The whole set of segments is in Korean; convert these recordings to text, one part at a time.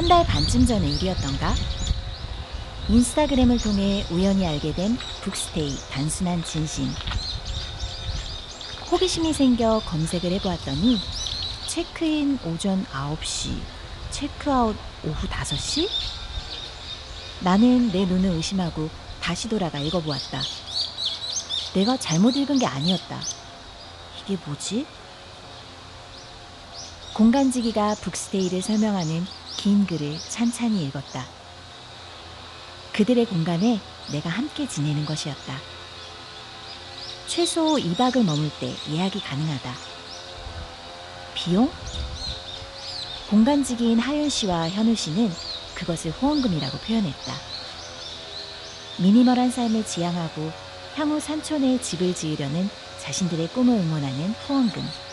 한 달 반쯤 전의 일이었던가? 인스타그램을 통해 우연히 알게 된 북스테이 단순한 진심. 호기심이 생겨 검색을 해보았더니 체크인 오전 9시, 체크아웃 오후 5시? 나는 내 눈을 의심하고 다시 돌아가 읽어보았다. 내가 잘못 읽은 게 아니었다. 이게 뭐지? 공간지기가 북스테이를 설명하는 긴 글을 찬찬히 읽었다. 그들의 공간에 내가 함께 지내는 것이었다. 최소 2박을 머물 때 예약이 가능하다. 비용? 공간지기인 하윤 씨와 현우 씨는 그것을 후원금이라고 표현했다. 미니멀한 삶을 지향하고 향후 산촌에 집을 지으려는 자신들의 꿈을 응원하는 후원금.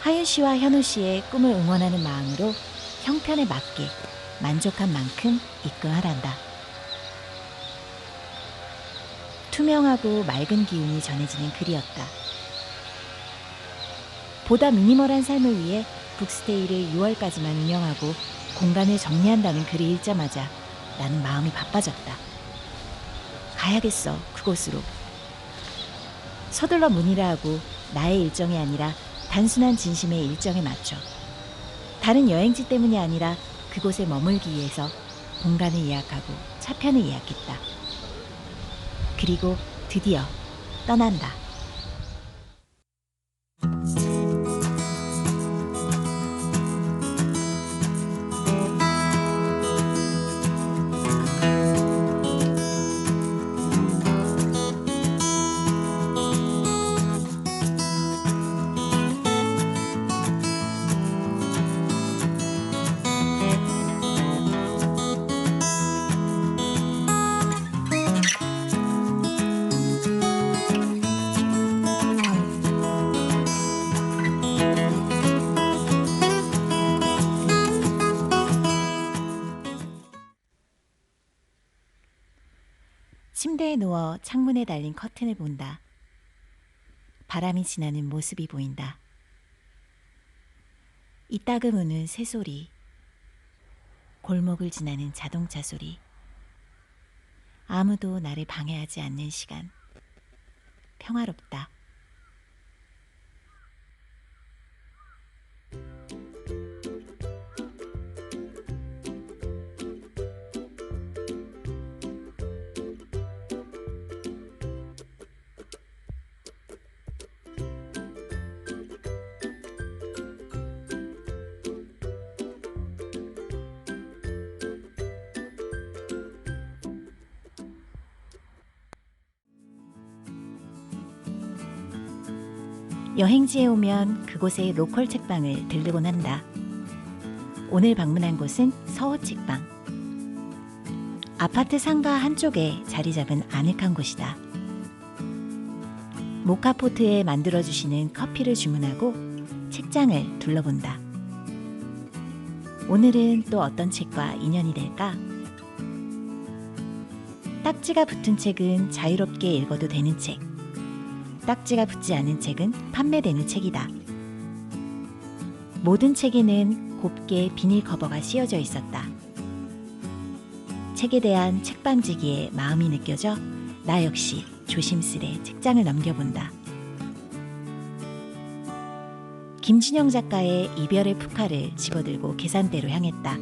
하윤 씨와 현우 씨의 꿈을 응원하는 마음으로 형편에 맞게 만족한 만큼 입금하란다. 투명하고 맑은 기운이 전해지는 글이었다. 보다 미니멀한 삶을 위해 북스테이를 6월까지만 운영하고 공간을 정리한다는 글을 읽자마자 나는 마음이 바빠졌다. 가야겠어, 그곳으로. 서둘러 문의를 하고 나의 일정이 아니라 단순한 진심의 일정에 맞춰. 다른 여행지 때문이 아니라 그곳에 머물기 위해서 공간을 예약하고 차편을 예약했다. 그리고 드디어 떠난다. 누워 창문에 달린 커튼을 본다. 바람이 지나는 모습이 보인다. 이따금 우는 새소리, 골목을 지나는 자동차 소리, 아무도 나를 방해하지 않는 시간. 평화롭다. 여행지에 오면 그곳의 로컬 책방을 들르곤 한다. 오늘 방문한 곳은 서호 책방. 아파트 상가 한쪽에 자리 잡은 아늑한 곳이다. 모카포트에 만들어주시는 커피를 주문하고 책장을 둘러본다. 오늘은 또 어떤 책과 인연이 될까? 딱지가 붙은 책은 자유롭게 읽어도 되는 책. 딱지가 붙지 않은 책은 판매되는 책이다. 모든 책에는 곱게 비닐 커버가 씌워져 있었다. 책에 대한 책방지기에 마음이 느껴져 나 역시 조심스레 책장을 넘겨본다. 김진영 작가의 이별의 푸카를 집어들고 계산대로 향했다.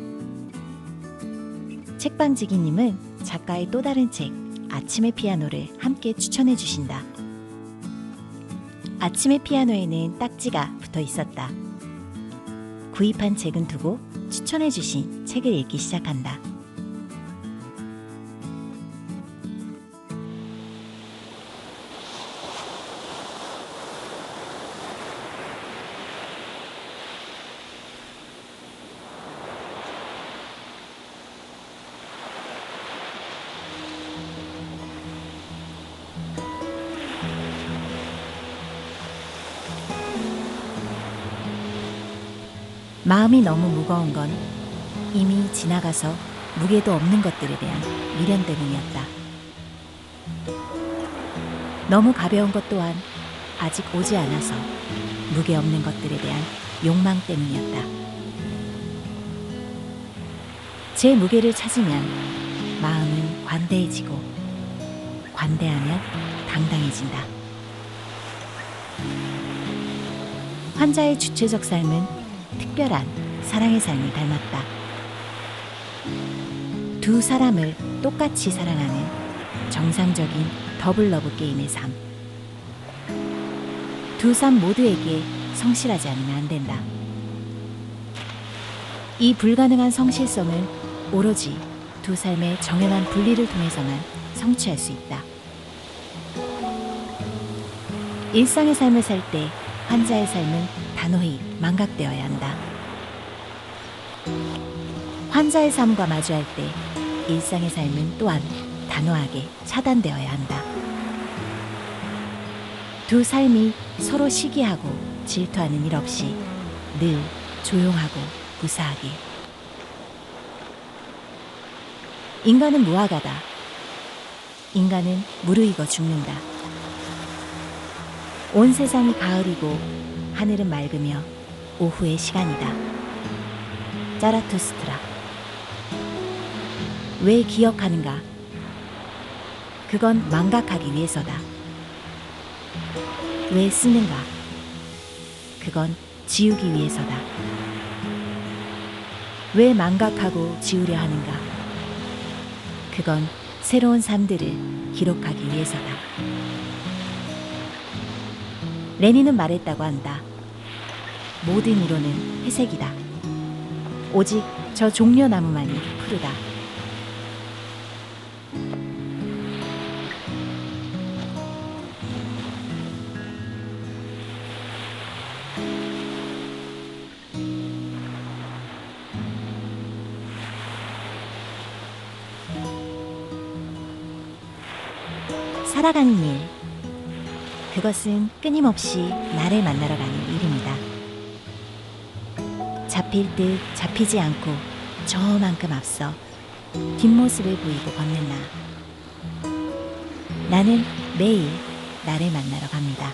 책방지기님은 작가의 또 다른 책 아침의 피아노를 함께 추천해 주신다. 아침의 피아노에는 딱지가 붙어 있었다. 구입한 책은 두고 추천해 주신 책을 읽기 시작한다. 마음이 너무 무거운 건 이미 지나가서 무게도 없는 것들에 대한 미련 때문이었다. 너무 가벼운 것 또한 아직 오지 않아서 무게 없는 것들에 대한 욕망 때문이었다. 제 무게를 찾으면 마음은 관대해지고 관대하면 당당해진다. 환자의 주체적 삶은 특별한 사랑의 삶을 닮았다. 두 사람을 똑같이 사랑하는 정상적인 더블 러브 게임의 삶. 두 삶 모두에게 성실하지 않으면 안 된다. 이 불가능한 성실성을 오로지 두 삶의 정연한 분리를 통해서만 성취할 수 있다. 일상의 삶을 살 때 환자의 삶은 단호히 망각되어야 한다. 환자의 삶과 마주할 때 일상의 삶은 또한 단호하게 차단되어야 한다. 두 삶이 서로 시기하고 질투하는 일 없이 늘 조용하고 무사하게. 인간은 무화과다. 인간은 무르익어 죽는다. 온 세상이 가을이고 하늘은 맑으며 오후의 시간이다. 자라투스트라. 왜 기억하는가? 그건 망각하기 위해서다. 왜 쓰는가? 그건 지우기 위해서다. 왜 망각하고 지우려 하는가? 그건 새로운 삶들을 기록하기 위해서다. 레닌은 말했다고 한다. 모든 이론은 회색이다. 오직 저 종려나무만이 푸르다. 살아가는 일. 그것은 끊임없이 나를 만나러 가는. 잡힐 듯 잡히지 않고 저만큼 앞서 뒷모습을 보이고 걷는 나. 나는 매일 나를 만나러 갑니다.